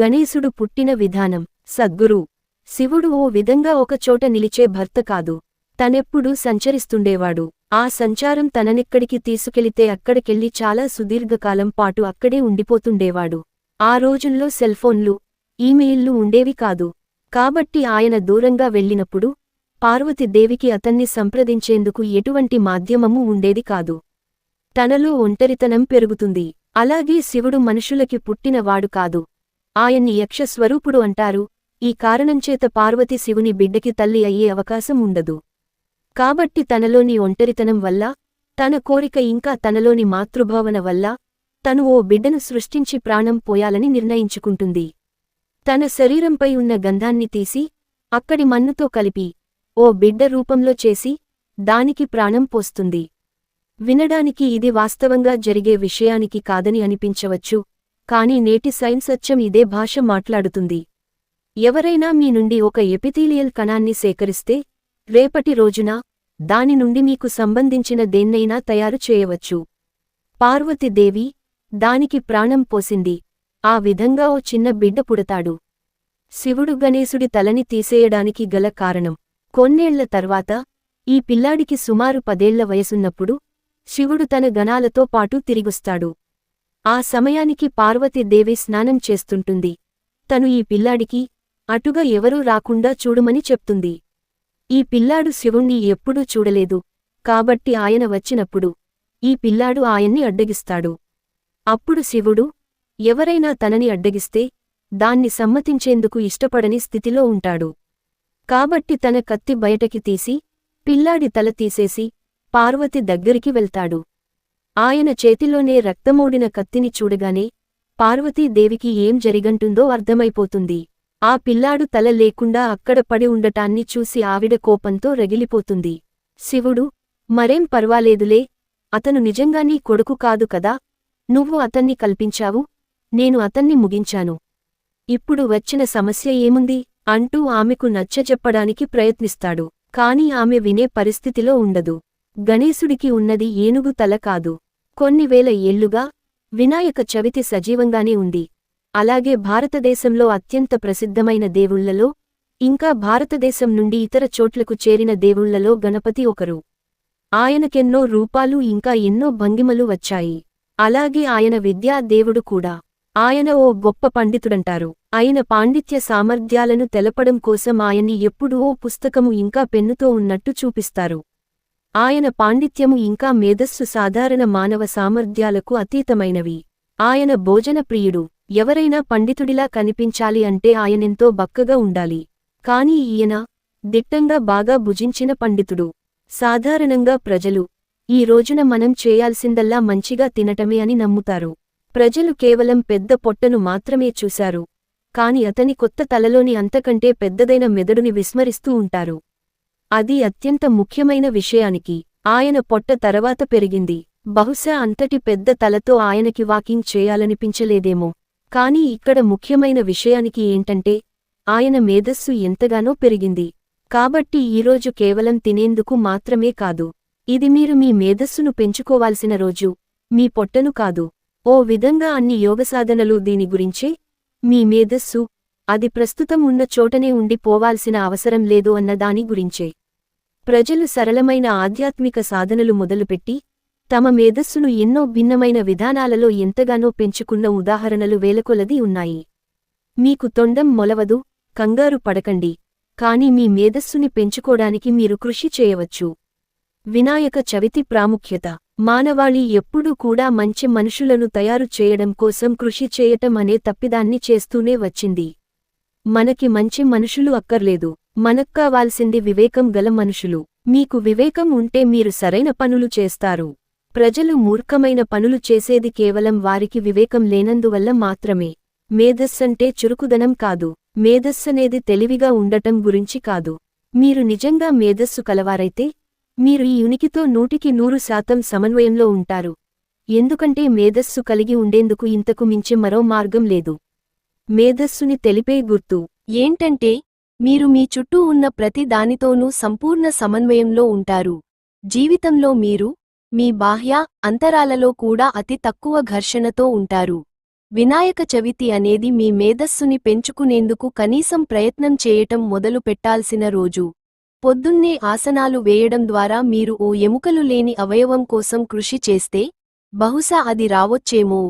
గణేశుడు పుట్టిన విధానం. సద్గురు. శివుడు ఓ విధంగా ఒకచోట నిలిచే భర్త కాదు. తనెప్పుడూ సంచరిస్తుండేవాడు. ఆ సంచారం తననెక్కడికి తీసుకెళితే అక్కడికెళ్ళి చాలా సుదీర్ఘకాలం పాటు అక్కడే ఉండిపోతుండేవాడు. ఆ రోజుల్లో సెల్ఫోన్లు ఈమెయిల్లు ఉండేవి కాదు. కాబట్టి ఆయన దూరంగా వెళ్ళినప్పుడు పార్వతీదేవికి అతన్ని సంప్రదించేందుకు ఎటువంటి మాధ్యమము ఉండేది కాదు. తనలో ఒంటరితనం పెరుగుతుంది. అలాగే శివుడు మనుషులకి పుట్టినవాడు కాదు. ఆయన్ని యక్షస్వరూపుడు అంటారు. ఈ కారణంచేత పార్వతి శివుని బిడ్డకి తల్లి అయ్యే అవకాశం ఉండదు. కాబట్టి తనలోని ఒంటరితనం వల్ల తన కోరిక ఇంకా తనలోని మాతృభావన వల్ల తను ఓ బిడ్డను సృష్టించి ప్రాణం పోయాలని నిర్ణయించుకుంటుంది. తన శరీరంపై ఉన్న గంధాన్ని తీసి అక్కడి మన్నుతో కలిపి ఓ బిడ్డ రూపంలో చేసి దానికి ప్రాణం పోస్తుంది. వినడానికి ఇది వాస్తవంగా జరిగే విషయానికి కాదని అనిపించవచ్చు. కాని నేటి సైన్స్ అచ్చం ఇదే భాష మాట్లాడుతుంది. ఎవరైనా మీ నుండి ఒక ఎపిథీలియల్ కణాన్ని సేకరిస్తే రేపటి రోజున దాని నుండి మీకు సంబంధించిన దేన్నైనా తయారు చేయవచ్చు. పార్వతీదేవి దానికి ప్రాణం పోసింది. ఆ విధంగా ఓ చిన్న బిడ్డ పుడతాడు. శివుడు గణేశుడి తలని తీసేయడానికి గల కారణం. కొన్నేళ్ళ తర్వాత ఈ పిల్లాడికి సుమారు పదేళ్ళ వయసున్నప్పుడు శివుడు తన గణాలతో పాటు తిరిగొస్తాడు. ఆ సమయానికి పార్వతీదేవి స్నానం చేస్తుంటుంది. తను ఈ పిల్లాడికి అటుగా ఎవరూ రాకుండా చూడుమని చెప్తుంది. ఈ పిల్లాడు శివుణ్ణి ఎప్పుడూ చూడలేదు. కాబట్టి ఆయన వచ్చినప్పుడు ఈ పిల్లాడు ఆయన్ని అడ్డగిస్తాడు. అప్పుడు శివుడు ఎవరైనా తనని అడ్డగిస్తే దాన్ని సమ్మతించేందుకు ఇష్టపడని స్థితిలో ఉంటాడు. కాబట్టి తన కత్తి బయటకి తీసి పిల్లాడి తల తీసేసి పార్వతి దగ్గరికి వెళ్తాడు. ఆయన చేతిలోనే రక్తమూడిన కత్తిని చూడగానే పార్వతీదేవికి ఏం జరిగంటుందో అర్థమైపోతుంది. ఆ పిల్లాడు తల లేకుండా అక్కడ పడి ఉండటాన్ని చూసి ఆవిడ కోపంతో రగిలిపోతుంది. శివుడు మరేం పర్వాలేదులే అతను నిజంగా నీ కొడుకు కాదు కదా నువ్వు అతన్ని కల్పించావు నేను అతన్ని ముగించాను. ఇప్పుడు వచ్చిన సమస్య ఏముంది? అంటూ ఆమెకు నచ్చజెప్పడానికి ప్రయత్నిస్తాడు. కాని ఆమె వినే పరిస్థితిలో ఉండదు. గణేశుడికి ఉన్నది ఏనుగు తల కాదు. కొన్ని వేల ఏళ్ళుగా వినాయక చవితి సజీవంగానే ఉంది. అలాగే భారతదేశంలో అత్యంత ప్రసిద్ధమైన దేవుళ్ళలో ఇంకా భారతదేశం నుండి ఇతర చోట్లకు చేరిన దేవుళ్ళలో గణపతి ఒకరు. ఆయనకెన్నో రూపాలు ఇంకా ఎన్నో భంగిమలు వచ్చాయి. అలాగే ఆయన విద్యా దేవుడు కూడా. ఆయన ఓ గొప్ప పండితుడంటారు. ఆయన పాండిత్య సామర్థ్యాలను తెలపడం కోసం ఆయన్ని ఎప్పుడూ ఓ పుస్తకము ఇంకా పెన్నుతో ఉన్నట్టు చూపిస్తారు. ఆయన పాండిత్యము ఇంకా మేధస్సు సాధారణ మానవ సామర్థ్యాలకు అతీతమైనవి. ఆయన భోజన ప్రియుడు ఎవరైనా పండితుడిలా కనిపించాలి అంటే ఆయనెంతో బక్కగా ఉండాలి. కాని ఈయన దిట్టంగా బాగా భుజించిన పండితుడు. సాధారణంగా ప్రజలు ఈ రోజున మనం చేయాల్సిందల్లా మంచిగా తినటమే అని నమ్ముతారు. ప్రజలు కేవలం పెద్ద పొట్టను మాత్రమే చూశారు. కాని అతని కొత్త తలలోని అంతకంటే పెద్దదైన మెదడుని విస్మరిస్తూ ఉంటారు. అది అత్యంత ముఖ్యమైన విషయానికి ఆయన పొట్ట తర్వాత పెరిగింది. బహుశా అంతటి పెద్ద తలతో ఆయనకి వాకింగ్ చేయాలనిపించలేదేమో. కాని ఇక్కడ ముఖ్యమైన విషయానికి ఏంటంటే ఆయన మేధస్సు ఎంతగానో పెరిగింది. కాబట్టి ఈరోజు కేవలం తినేందుకు మాత్రమే కాదు ఇది మీరు మీ మేధస్సును పెంచుకోవాల్సిన రోజు మీ పొట్టను కాదు. ఓ విధంగా అన్ని యోగసాధనలు దీని గురించే? మీ మేధస్సు అది ప్రస్తుతం ఉన్న చోటనే ఉండి పోవాల్సిన అవసరం లేదు అన్న దాని గురించే. ప్రజలు సరళమైన ఆధ్యాత్మిక సాధనలు మొదలుపెట్టి తమ మేధస్సును ఎన్నో భిన్నమైన విధానాలలో ఎంతగానో పెంచుకున్న ఉదాహరణలు వేలకొలది ఉన్నాయి. మీకు తొండం మొలవదు కంగారు పడకండి కాని మీ మేధస్సుని పెంచుకోడానికి మీరు కృషి చేయవచ్చు. వినాయక చవితి ప్రాముఖ్యత. మానవాళి ఎప్పుడూ కూడా మంచి మనుషులను తయారు చేయడం కోసం కృషి చేయటం అనే తప్పిదాన్ని చేస్తూనే వచ్చింది. మనకి మంచి మనుషులు అక్కర్లేదు. మనక్కావాల్సింది వివేకం గల మనుషులు. మీకు వివేకం ఉంటే మీరు సరైన పనులు చేస్తారు. ప్రజలు మూర్ఖమైన పనులు చేసేది కేవలం వారికి వివేకం లేనందువల్ల మాత్రమే. మేధస్సంటే చురుకుదనం కాదు. మేధస్సనేది తెలివిగా ఉండటం గురించి కాదు. మీరు నిజంగా మేధస్సు కలవారైతే మీరు ఈ ఉనికితో నూటికి నూరు శాతం సమన్వయంలో ఉంటారు. ఎందుకంటే మేధస్సు కలిగి ఉండేందుకు ఇంతకు మించి మరో మార్గం లేదు. మేధస్సుని తెలిపే గుర్తు. ఏంటంటే మీరు మీ చుట్టూ ఉన్న ప్రతి దానితోనూ సంపూర్ణ సమన్వయంలో ఉంటారు. జీవితంలో మీరు మీ బాహ్య అంతరాలలో కూడా అతి తక్కువ ఘర్షణతో ఉంటారు. వినాయక చవితి అనేది మీ మేధస్సుని పెంచుకునేందుకు కనీసం ప్రయత్నం చేయటం మొదలు పెట్టాల్సిన రోజు. పొద్దున్నే ఆసనాలు వేయడం ద్వారా మీరు ఓ ఎముకలు లేని అవయవం కోసం కృషి చేస్తే బహుశా అది రావొచ్చేమో.